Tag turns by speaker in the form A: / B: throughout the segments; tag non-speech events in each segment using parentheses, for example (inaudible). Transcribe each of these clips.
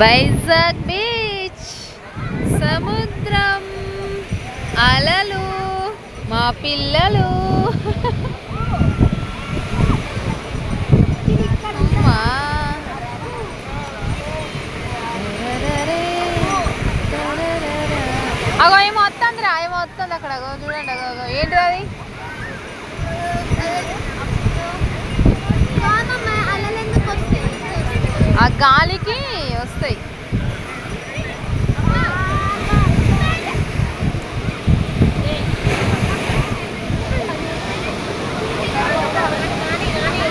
A: Vizag beach సముద్రం అలలు మా పిల్లలు. అగో ఏమో వస్తుందిరా ఏమో వస్తుంది అక్కడ. అగో చూడండి అగో అగో. ఏంటి అది? ఆ గాలికి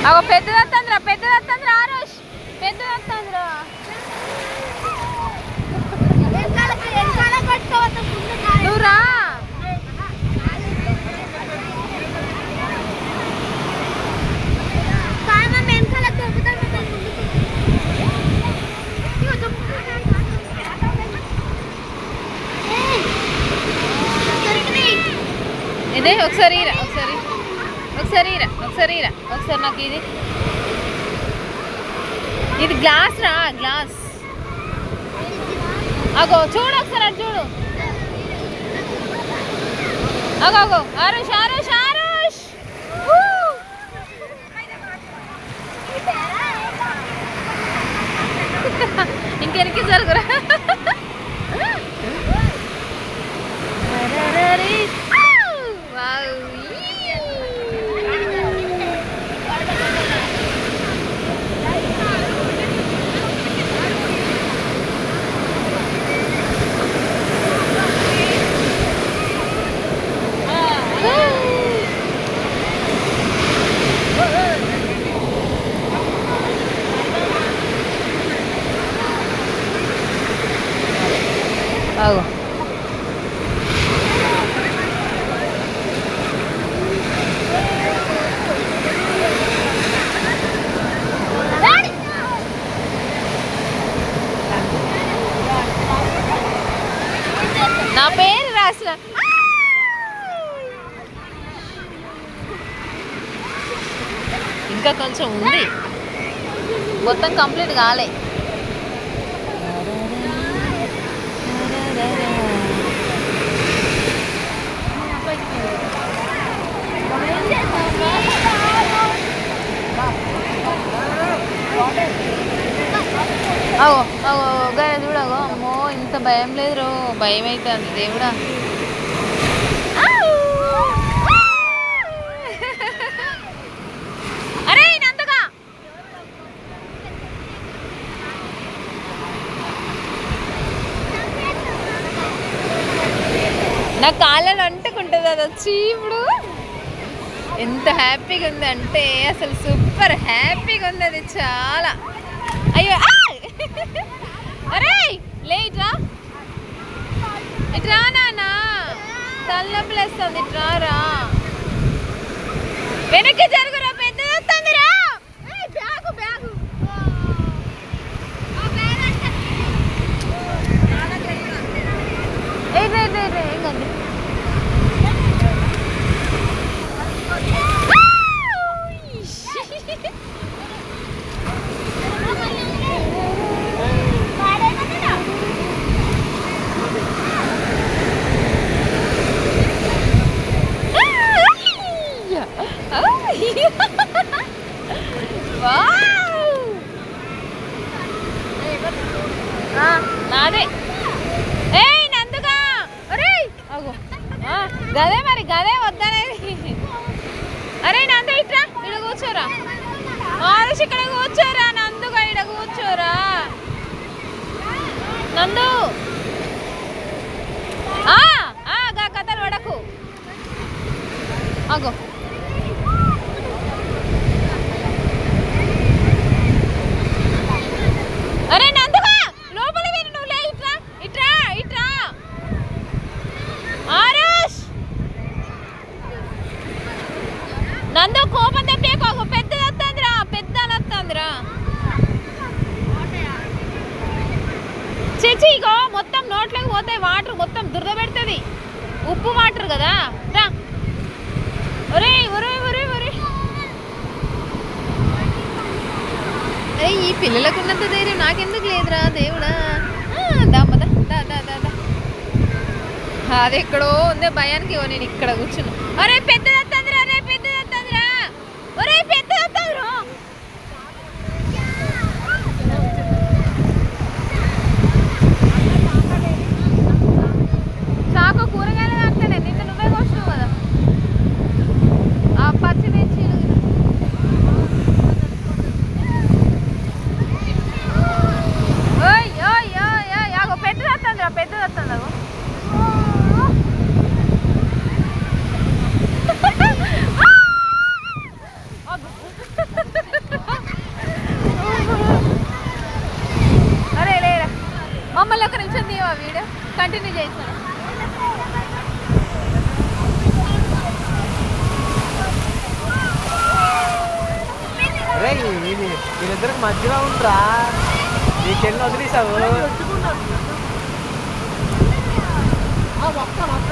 A: అగో పెద్దది వస్తుందిరా పెద్దది వస్తుందిరా ఆరుష్. పెద్దది వస్తుందిరా నువ్వు రా. ఇదే ఒకసారి ఒకసారి ఒకసారి ఇరా ఒకసారి ఇరా ఒకసారి నాకు ఇది. ఇది గ్లాస్ రా గ్లాస్ అగో చూడు ఒకసారి అటు చూడు. అగో అగో ఆరుష్ ఆరుష్ ఆరుష్. ఇంకెనికి జరుగురా? పేరు ఇంకా కొంచెం ఉంది. మొత్తం కంప్లీట్ కాలే. అగో చూడగో. అమ్మో ఇంత భయం లేదు రో భయం అవుతుంది దేవుడా. నా కాళ్ళని అంటుకుంటుంది అది వచ్చి ఇప్పుడు. ఎంత హ్యాపీగా ఉంది అంటే అసలు సూపర్ హ్యాపీగా ఉంది అది చాలా. అయ్యో (laughs) అరే లే ఇట్రా. ఇట్రా నాన్న. తలనొప్పులు వేస్తుంది ఇట్రా రా. వెనక్కి జరుగురా పెద్ద వస్తుందిరా బ్యాగు బ్యాగు ఏ రే రే రే ఏం కాదు అదే. ఏయ్ నందుగా ఒరేయ్! అగో. గదే మరి గదే వద్దనేది. అరే నందు ఇట్రా. ఇక్కడ కూర్చోరా. మారుష్ ఇక్కడ కూర్చోరా నందుగా ఇక్కడ కూర్చోరా. నందు! కదరా చచ్చి ఇగో మొత్తం నోట్లోకి పోతాయి వాటర్ మొత్తం దురద పెడుతుంది. ఉప్పు వాటర్ కదా. రా. ఒరే ఒరే ఒరే ఒరే అరే ఈ పిల్లలకు ఉన్నంత ధైర్యం నాకెందుకు లేదురా దేవుడా. దామదా దా దా దా అది ఎక్కడో ఉందే భయానికి నేను ఇక్కడ కూర్చున్నా. అరే పెద్దదా చేస్తావా వీడియో కంటిన్యూ
B: చేస్తావా వీళ్ళిద్దరికి మధ్యలో ఉండరా. నీకెళ్ళి వదిలేసావు. ఒక్క ఒక్క